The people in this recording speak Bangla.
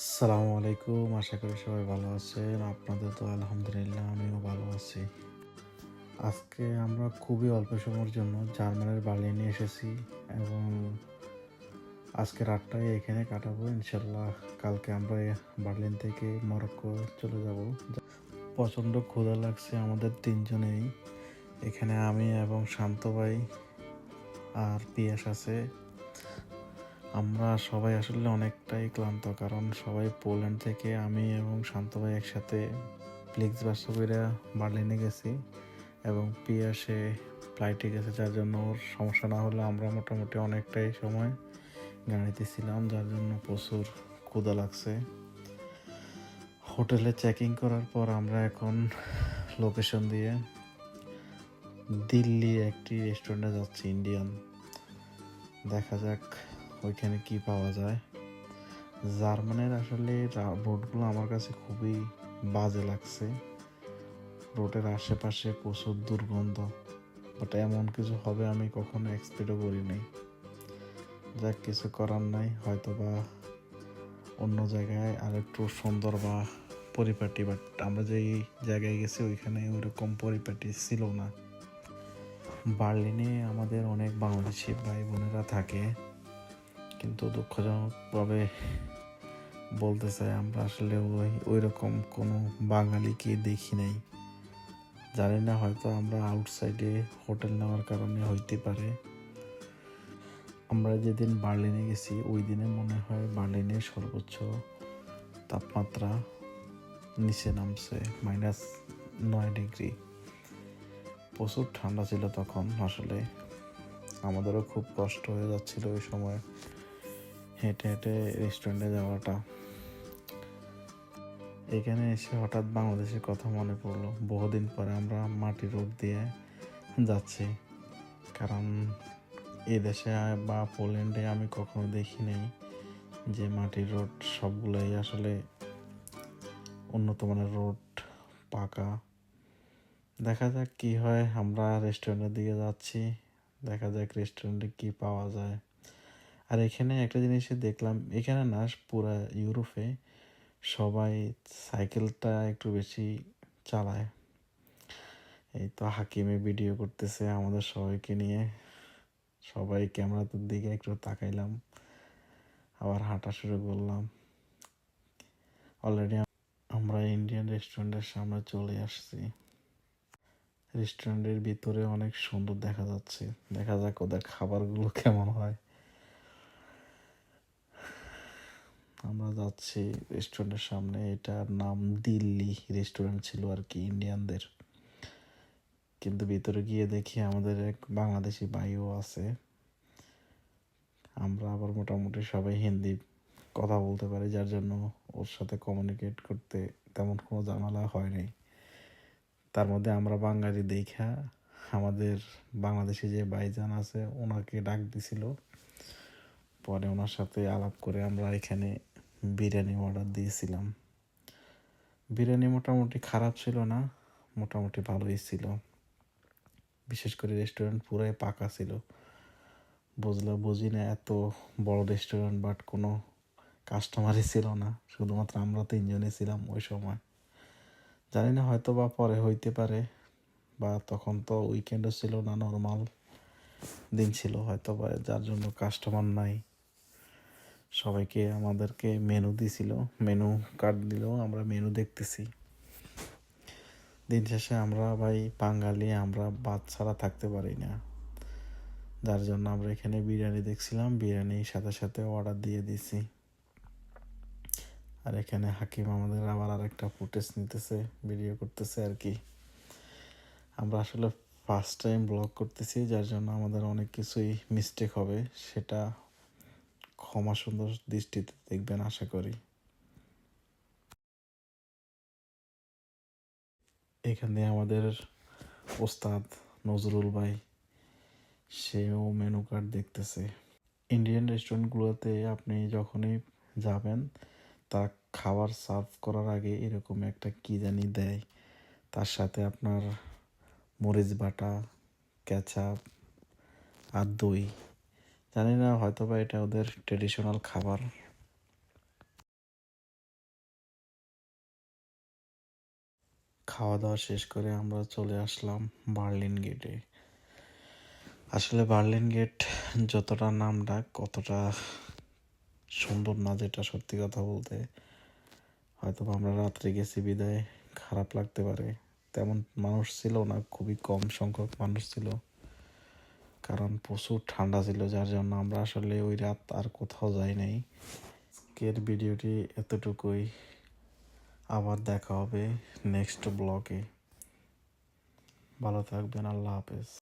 আসসালামু আলাইকুম। আশা করি সবাই ভালো আছেন। আপনাদের তো আলহামদুলিল্লাহ আমিও ভালো আছি। আজকে আমরা খুবই অল্প সময়ের জন্য জার্মানের বার্লিনে এসেছি এবং আজকে রাতটাই এখানে কাটাবো। ইনশাল্লাহ কালকে আমরা বার্লিন থেকে মরক্কো চলে যাব। প্রচণ্ড ক্ষুধা লাগছে আমাদের তিনজনেই এখানে আমি এবং শান্ত ভাই আর পিয়াস আছে। আমরা সবাই আসলে অনেকটাই ক্লান্ত, কারণ সবাই পোল্যান্ড থেকে আমি এবং শান্ত ভাই একসাথে ফ্লিক্স বাসা বার্লিনে গেছি এবং পিয়াসে ফ্লাইটে গেছে, যার জন্য ওর সমস্যা না হলে আমরা মোটামুটি অনেকটাই সময় গাড়িতে ছিলাম, যার জন্য প্রচুর ক্ষুদা লাগছে। হোটেলে চেকিং করার পর আমরা এখন লোকেশন দিয়ে দিল্লি একটি রেস্টুরেন্টে যাচ্ছি ইন্ডিয়ান দেখা যাক ওইখানে কি পাওয়া যায়? জার্মানের আসলে রোডগুলো আমার কাছে খুবই বাজে লাগছে। রোডের আশেপাশে প্রচুর দুর্গন্ধ বাট এমন কিছু হবে আমি কখনো এক্সপেক্টও করি নাই। যাক, কিছু করার নাই হয়তো বা অন্য জায়গায় আর একটু সুন্দর বা পরিপাটি বাট আমরা যেই জায়গায় গেছি ওইখানে ওইরকম পরিপাটি ছিল না। বার্লিনে আমাদের অনেক বাংলাদেশি ভাই বোনেরা থাকে। কিন্তু দুঃখজনকভাবে বলতে চাই আমরা আসলে ওই ওই রকম কোনো বাঙালিকে দেখি নাই। জানি না হয়তো আমরা আউটসাইডে হোটেল নেওয়ার কারণে হইতে পারে। আমরা যেদিন বার্লিনে গেছি, ওই দিনে মনে হয় বার্লিনের সর্বোচ্চ তাপমাত্রা নিচে নামছে মাইনাস নয় ডিগ্রি প্রচুর ঠান্ডা ছিল তখন আসলে। আমাদেরও খুব কষ্ট হয়ে যাচ্ছিল ওই সময়। হেঁটে হেঁটে রেস্টুরেন্টে যাওয়াটা। এখানে এসে হঠাৎ বাংলাদেশের কথা মনে পড়ল। বহুদিন পরে আমরা মাটি রোড দিয়ে যাচ্ছি। কারণ এ দেশে বা পোল্যান্ডে আমি কখনো দেখি নাই যে মাটির রোড সবগুলোই আসলে উন্নত মানের রোড পাকা। দেখা যাক কি হয়। আমরা রেস্টুরেন্টের দিকে যাচ্ছি। দেখা যাক রেস্টুরেন্টে কি পাওয়া যায়। আর এখানে একটা জিনিস দেখলাম, এখানে না পুরা ইউরোপে সবাই সাইকেলটা একটু বেশি চালায়। এই তো হাকিমে ভিডিও করতেছে আমাদের সবাইকে নিয়ে। সবাই ক্যামেরাতে দিকে একটু তাকাইলাম, আবার হাঁটা শুরু করলাম। অলরেডি আমরা ইন্ডিয়ান রেস্টুরেন্টের সামনে চলে আসছি। রেস্টুরেন্টের ভিতরে অনেক সুন্দর দেখা যাচ্ছে। দেখা যাক ওদের খাবারগুলো কেমন হয়। আমরা যাচ্ছি রেস্টুরেন্টের সামনে, এটার নাম দিল্লি রেস্টুরেন্ট ছিল আর কি ইন্ডিয়ানদের কিন্তু ভিতরে গিয়ে দেখি আমাদের এক বাংলাদেশি ভাইও আছে। আমরা আবার মোটামুটি সবাই হিন্দি কথা বলতে পারি, যার জন্য ওর সাথে কমিউনিকেট করতে তেমন কোনো ঝামেলা হয়নি। তার মধ্যে আমরা বাঙালি দেখা, আমাদের বাংলাদেশি যে ভাইজান আছে, ওনাকে ডাক দিছিল। পরে ওনার সাথে আলাপ করে আমরা এখানে বিরিয়ানি অর্ডার দিয়েছিলাম। বিরিয়ানি মোটামুটি খারাপ ছিল না, মোটামুটি ভালোই ছিল। বিশেষ করে রেস্টুরেন্ট পুরাই পাকা ছিল। বুঝলো, বুঝি না এত বড় রেস্টুরেন্ট বাট কোনো কাস্টমারই ছিল না। শুধুমাত্র আমরা তিনজনে ছিলাম ওই সময়। জানি না হয়তো বা পরে হইতে পারে, বা তখন তো উইকেন্ডও ছিল না নর্মাল দিন ছিল হয়তো বা যার জন্য কাস্টমার নাই। সবাইকে আমাদেরকে মেনু দিছিল মেনু কার্ড দিল, আমরা মেনু দেখতেছি। দিন শেষে আমরা ভাই বাঙালি, আমরা বাদ ছাড়া থাকতে পারি না। যার জন্য আমরা এখানে বিরিয়ানি দেখছিলাম, বিরিয়ানির সাথে সাথে অর্ডার দিয়ে দিছি। আর এখানে হাকিম আমাদের আবার আরেকটা ফুটেজ নিতেছে ভিডিও করতেছে আর কি। আমরা আসলে ফার্স্ট টাইম ব্লগ করতেছি, যার জন্য আমাদের অনেক কিছুই মিস্টেক হবে, সেটা ক্ষমা সুন্দর দৃষ্টিতে দেখবেন, আশা করি। এখানে আমাদের ওস্তাদ নজরুল ভাই, সেও মেনু কার্ড দেখতেছে। ইন্ডিয়ান রেস্টুরেন্টগুলোতে আপনি যখনই যাবেন, তা খাবার সার্ভ করার আগে এরকম একটা কী জানি দেয়। তার সাথে আপনার মরিচ বাটা ক্যাচাপ আর দই। জানি না হয়তো বা এটা ওদের ট্রেডিশনাল খাবার। খাওয়া দাওয়া শেষ করে আমরা চলে আসলাম বার্লিন গেটে। আসলে বার্লিন গেট যতটা নাম ডাক কতটা সুন্দর না যেটা সত্যি কথা বলতে হয়তো আমরা রাত্রে গেছি বিদায়, খারাপ লাগতে পারে। তেমন মানুষ ছিল না, খুবই কম সংখ্যক মানুষ ছিল। কারণ প্রচুর ঠান্ডা ছিল, যার জন্য আমরা আসলে ওই রাত আর কোথাও যাই নাই। আজকের ভিডিওটি এতটুকুই। আবার দেখা হবে নেক্সট ব্লগে ভালো থাকবেন, আল্লাহ হাফেজ।